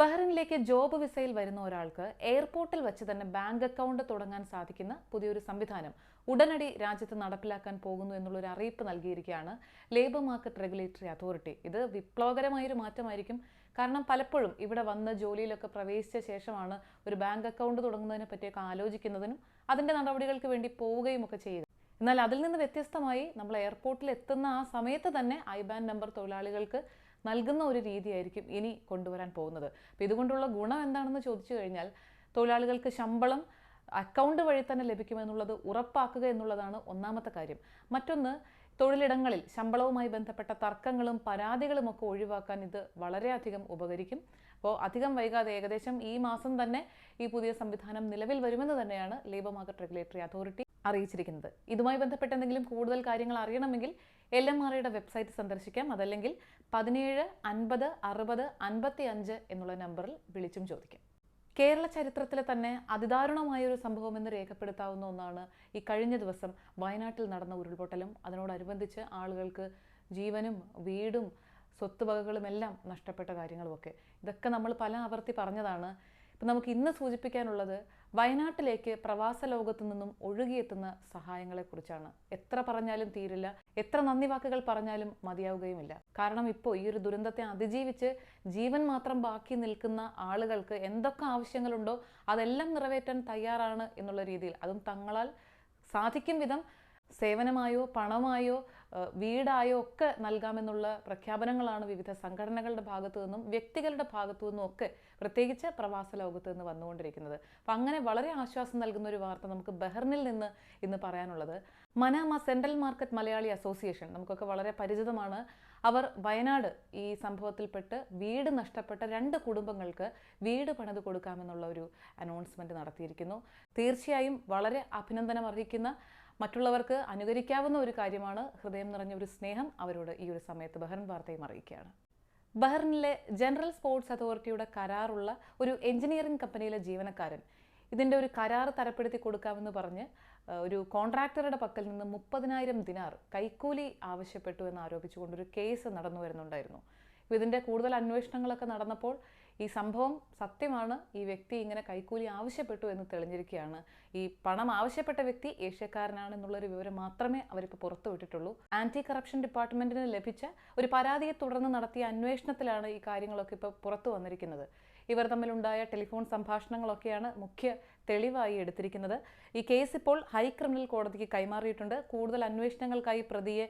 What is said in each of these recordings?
ബഹ്റിനിലേക്ക് job വിസയിൽ വരുന്ന ഒരാൾക്ക് എയർപോർട്ടിൽ വെച്ച് തന്നെ ബാങ്ക് അക്കൗണ്ട് തുടങ്ങാൻ സാധിക്കുന്ന പുതിയൊരു സംവിധാനം ഉടനടി രാജ്യത്ത് നടപ്പിലാക്കാൻ പോകുന്നു എന്നുള്ളൊരു അറിയിപ്പ് നൽകിയിരിക്കുകയാണ് ലേബർ മാർക്കറ്റ് റെഗുലേറ്ററി അതോറിറ്റി ഇത് വിപ്ലവകരമായൊരു മാറ്റമായിരിക്കും. കാരണം പലപ്പോഴും ഇവിടെ വന്ന് ജോലിയിലൊക്കെ പ്രവേശിച്ച ശേഷമാണ് ഒരു ബാങ്ക് അക്കൗണ്ട് തുടങ്ങുന്നതിനെ പറ്റിയൊക്കെ ആലോചിക്കുന്നതിനും അതിന്റെ നടപടികൾക്ക് വേണ്ടി പോവുകയും ഒക്കെ ചെയ്യുക. എന്നാൽ അതിൽ നിന്ന് വ്യത്യസ്തമായി നമ്മൾ എയർപോർട്ടിൽ എത്തുന്ന ആ സമയത്ത് തന്നെ ഐബാൻ നമ്പർ തൊഴിലാളികൾക്ക് നൽകുന്ന ഒരു രീതിയായിരിക്കും ഇനി കൊണ്ടുവരാൻ പോകുന്നത്. അപ്പോൾ ഇതുകൊണ്ടുള്ള ഗുണം എന്താണെന്ന് ചോദിച്ചു കഴിഞ്ഞാൽ തൊഴിലാളികൾക്ക് ശമ്പളം അക്കൗണ്ട് വഴി തന്നെ ലഭിക്കുമെന്നുള്ളത് ഉറപ്പാക്കുക എന്നുള്ളതാണ് ഒന്നാമത്തെ കാര്യം. മറ്റൊന്ന് തൊഴിലിടങ്ങളിൽ ശമ്പളവുമായി ബന്ധപ്പെട്ട തർക്കങ്ങളും പരാതികളും ഒക്കെ ഒഴിവാക്കാൻ ഇത് വളരെയധികം ഉപകരിക്കും. അപ്പോൾ അധികം വൈകാതെ ഏകദേശം ഈ മാസം തന്നെ ഈ പുതിയ സംവിധാനം നിലവിൽ വരുമെന്ന് തന്നെയാണ് ലേബർ മാർക്കറ്റ് റെഗുലേറ്ററി അതോറിറ്റി അറിയിച്ചിരിക്കുന്നത്. ഇതുമായി ബന്ധപ്പെട്ട് എന്തെങ്കിലും കൂടുതൽ കാര്യങ്ങൾ അറിയണമെങ്കിൽ എൽ എം ആർ വെബ്സൈറ്റ് സന്ദർശിക്കാം. അതല്ലെങ്കിൽ പതിനേഴ് അൻപത് അറുപത് അൻപത്തി അഞ്ച് എന്നുള്ള നമ്പറിൽ വിളിച്ചും ചോദിക്കാം. കേരള ചരിത്രത്തിലെ തന്നെ അതിദാരുണമായൊരു സംഭവം എന്ന് രേഖപ്പെടുത്താവുന്ന ഒന്നാണ് ഈ കഴിഞ്ഞ ദിവസം വയനാട്ടിൽ നടന്ന ഉരുൾപൊട്ടലും. അതിനോടനുബന്ധിച്ച് ആളുകൾക്ക് ജീവനും വീടും സ്വത്തുവകകളും എല്ലാം നഷ്ടപ്പെട്ട കാര്യങ്ങളുമൊക്കെ. ഇതൊക്കെ നമ്മൾ പല ആവർത്തി പറഞ്ഞതാണ്. ഇപ്പം നമുക്ക് ഇന്ന് സൂചിപ്പിക്കാനുള്ളത് വയനാട്ടിലേക്ക് പ്രവാസ ലോകത്തു നിന്നും ഒഴുകിയെത്തുന്ന സഹായങ്ങളെക്കുറിച്ചാണ്. എത്ര പറഞ്ഞാലും തീരില്ല എത്ര നന്ദി വാക്കുകൾ പറഞ്ഞാലും മതിയാവുകയുമില്ല. കാരണം ഇപ്പോൾ ഈ ഒരു ദുരന്തത്തെ അതിജീവിച്ച് ജീവൻ മാത്രം ബാക്കി നിൽക്കുന്ന ആളുകൾക്ക് എന്തൊക്കെ ആവശ്യങ്ങളുണ്ടോ അതെല്ലാം നിറവേറ്റാൻ തയ്യാറാണ് എന്നുള്ള രീതിയിൽ അതും തങ്ങളാൽ സാധിക്കും വിധം സേവനമായോ പണമായോ വീടായോ ഒക്കെ നൽകാമെന്നുള്ള പ്രഖ്യാപനങ്ങളാണ് വിവിധ സംഘടനകളുടെ ഭാഗത്തു നിന്നും വ്യക്തികളുടെ ഭാഗത്തു നിന്നും ഒക്കെ പ്രത്യേകിച്ച് പ്രവാസ ലോകത്ത് നിന്ന് വന്നുകൊണ്ടിരിക്കുന്നത്. അപ്പം അങ്ങനെ വളരെ ആശ്വാസം നൽകുന്ന ഒരു വാർത്ത നമുക്ക് ബഹ്റിനിൽ നിന്ന് ഇന്ന് പറയാനുള്ളത്. Manama Central Market Malayali Association നമുക്കൊക്കെ വളരെ പരിചിതമാണ്. അവർ വയനാട് ഈ സംഭവത്തിൽപ്പെട്ട് വീട് നഷ്ടപ്പെട്ട രണ്ട് കുടുംബങ്ങൾക്ക് വീട് പണിത് കൊടുക്കാമെന്നുള്ള ഒരു അനൗൺസ്മെന്റ് നടത്തിയിരിക്കുന്നു. തീർച്ചയായും വളരെ അഭിനന്ദനം അർഹിക്കുന്ന മറ്റുള്ളവർക്ക് അനുകരിക്കാവുന്ന ഒരു കാര്യമാണ് ഹൃദയം നിറഞ്ഞ ഒരു സ്നേഹം അവരോട് ഈ ഒരു സമയത്ത് ബഹ്റിൻ വാർത്തയും അറിയിക്കുകയാണ്. ബഹ്റിനിലെ ജനറൽ സ്പോർട്സ് അതോറിറ്റിയുടെ കരാറുള്ള ഒരു എഞ്ചിനീയറിംഗ് കമ്പനിയിലെ ജീവനക്കാരൻ ഇതിന്റെ ഒരു കരാർ തരപ്പെടുത്തി കൊടുക്കാമെന്ന് പറഞ്ഞ് ഒരു കോൺട്രാക്ടറുടെ പക്കൽ നിന്ന് മുപ്പതിനായിരം ദിനാർ കൈക്കൂലി ആവശ്യപ്പെട്ടു എന്ന് ആരോപിച്ചുകൊണ്ടൊരു കേസ് നടന്നു വരുന്നുണ്ടായിരുന്നു. ഇതിന്റെ കൂടുതൽ അന്വേഷണങ്ങളൊക്കെ നടന്നപ്പോൾ ഈ സംഭവം സത്യമാണ്. ഈ വ്യക്തി ഇങ്ങനെ കൈക്കൂലി ആവശ്യപ്പെട്ടു എന്ന് തെളിഞ്ഞിരിക്കുകയാണ്. ഈ പണം ആവശ്യപ്പെട്ട വ്യക്തി ഏഷ്യക്കാരനാണ് എന്നുള്ളൊരു വിവരം മാത്രമേ അവരിപ്പോൾ പുറത്തു വിട്ടിട്ടുള്ളൂ. ആന്റി കറപ്ഷൻ ഡിപ്പാർട്ട്മെന്റിന് ലഭിച്ച ഒരു പരാതിയെ തുടർന്ന് നടത്തിയ അന്വേഷണത്തിലാണ് ഈ കാര്യങ്ങളൊക്കെ ഇപ്പോൾ പുറത്തു വന്നിരിക്കുന്നത്. ഇവർ തമ്മിലുണ്ടായ ടെലിഫോൺ സംഭാഷണങ്ങളൊക്കെയാണ് മുഖ്യ തെളിവായി എടുത്തിരിക്കുന്നത്. ഈ കേസ് ഇപ്പോൾ ഹൈ ക്രിമിനൽ കോടതിക്ക് കൈമാറിയിട്ടുണ്ട്. കൂടുതൽ അന്വേഷണങ്ങൾക്കായി പ്രതിയെ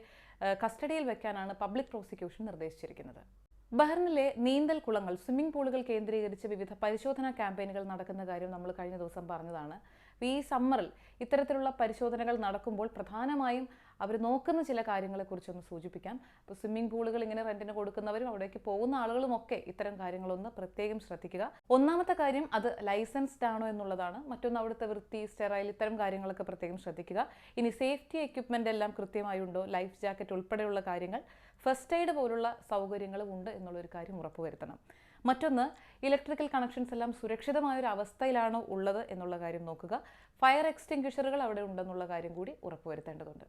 കസ്റ്റഡിയിൽ വെക്കാനാണ് പബ്ലിക് പ്രോസിക്യൂഷൻ നിർദ്ദേശിച്ചിരിക്കുന്നത്. ബഹ്റിനിലെ നീന്തൽ കുളങ്ങൾ സ്വിമ്മിംഗ് പൂളുകൾ കേന്ദ്രീകരിച്ച് വിവിധ പരിശോധനാ ക്യാമ്പയിനുകൾ നടക്കുന്ന കാര്യം നമ്മൾ കഴിഞ്ഞ ദിവസം പറഞ്ഞതാണ്. ഈ സമ്മറിൽ ഇത്തരത്തിലുള്ള പരിശോധനകൾ നടക്കുമ്പോൾ പ്രധാനമായും അവർ നോക്കുന്ന ചില കാര്യങ്ങളെക്കുറിച്ചൊന്ന് സൂചിപ്പിക്കാം. ഇപ്പോൾ സ്വിമ്മിംഗ് പൂളുകൾ ഇങ്ങനെ റെന്റിന് കൊടുക്കുന്നവരും അവിടേക്ക് പോകുന്ന ആളുകളും ഒക്കെ ഇത്തരം കാര്യങ്ങളൊന്ന് പ്രത്യേകം ശ്രദ്ധിക്കുക. ഒന്നാമത്തെ കാര്യം അത് ലൈസൻസ്ഡ് ആണോ എന്നുള്ളതാണ്. മറ്റൊന്ന് അവിടുത്തെ വൃത്തി സ്റ്റെറൈൽ ഇത്തരം കാര്യങ്ങളൊക്കെ പ്രത്യേകം ശ്രദ്ധിക്കുക. ഇനി സേഫ്റ്റി എക്യുപ്മെന്റ് എല്ലാം കൃത്യമായി ഉണ്ടോ ലൈഫ് ജാക്കറ്റ് ഉൾപ്പെടെയുള്ള കാര്യങ്ങൾ ഫസ്റ്റ് എയ്ഡ് പോലുള്ള സൗകര്യങ്ങളും ഉണ്ട് എന്നുള്ളൊരു കാര്യം ഉറപ്പുവരുത്തണം. മറ്റൊന്ന് ഇലക്ട്രിക്കൽ കണക്ഷൻസ് എല്ലാം സുരക്ഷിതമായ ഒരു അവസ്ഥയിലാണോ ഉള്ളത് എന്നുള്ള കാര്യം നോക്കുക. ഫയർ എക്സ്റ്റിങ്ക്വിഷറുകൾ അവിടെ ഉണ്ടെന്നുള്ള കാര്യം കൂടി ഉറപ്പുവരുത്തേണ്ടതുണ്ട്.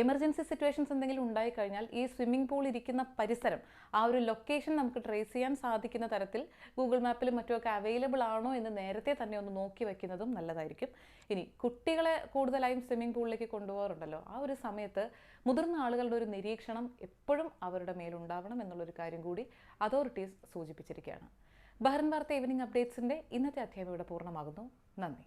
എമർജൻസി സിറ്റുവേഷൻസ് എന്തെങ്കിലും ഉണ്ടായി കഴിഞ്ഞാൽ ഈ സ്വിമ്മിംഗ് പൂൾ ഇരിക്കുന്ന പരിസരം ആ ഒരു ലൊക്കേഷൻ നമുക്ക് ട്രേസ് ചെയ്യാൻ സാധിക്കുന്ന തരത്തിൽ ഗൂഗിൾ മാപ്പിലും മറ്റുമൊക്കെ അവൈലബിൾ ആണോ എന്ന് നേരത്തെ തന്നെ ഒന്ന് നോക്കി വെക്കുന്നതും നല്ലതായിരിക്കും. ഇനി കുട്ടികളെ കൂടുതലായും സ്വിമ്മിംഗ് പൂളിലേക്ക് കൊണ്ടുപോകാറുണ്ടല്ലോ ആ ഒരു സമയത്ത് മുതിർന്ന ആളുകളുടെ ഒരു നിരീക്ഷണം എപ്പോഴും അവരുടെ മേലുണ്ടാവണം എന്നുള്ളൊരു കാര്യം കൂടി അതോറിറ്റീസ് സൂചിപ്പിച്ചിരിക്കുകയാണ്. ബഹ്റിൻ വാർത്ത ഈവനിങ് അപ്ഡേറ്റ്സിന്റെ ഇന്നത്തെ അധ്യായം ഇവിടെ പൂർണമാകുന്നു. നന്ദി.